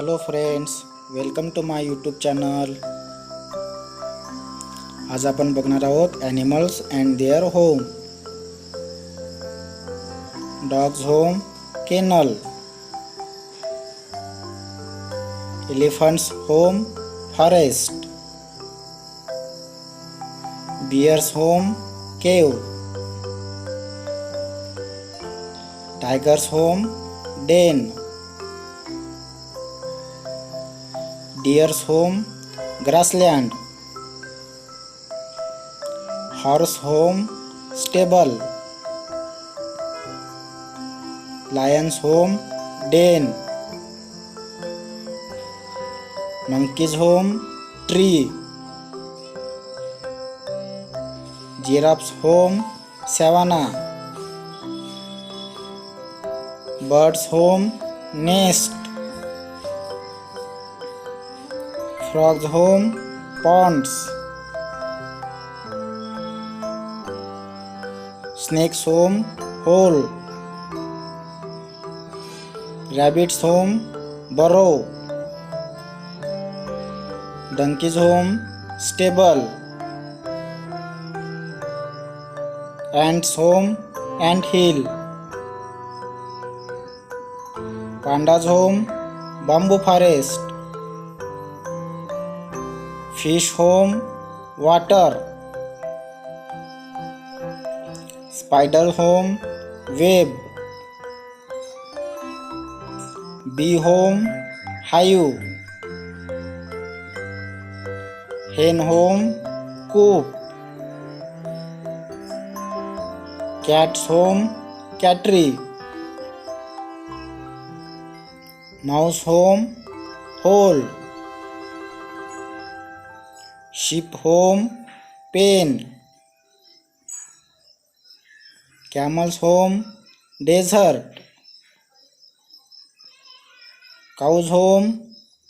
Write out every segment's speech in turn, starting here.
Hello friends welcome to my YouTube channel आज आपण बघणार आहोत animals and their home dogs home kennel elephants home forest bears home cave tigers home den deers home grassland horse home stable lions home den monkeys home tree giraffes home savanna birds home nest frog's home ponds snake's home hole rabbit's home burrow donkey's home stable ant's home ant hill panda's home bamboo forest fish home water spider home web bee home hive hen home coop cats home cattery mouse home hole sheep home pen. Camels home desert. Cows home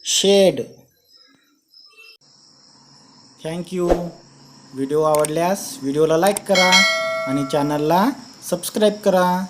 shed. Thank you video आवडल्यास व्हिडिओला like करा आणि चॅनलला subscribe करा.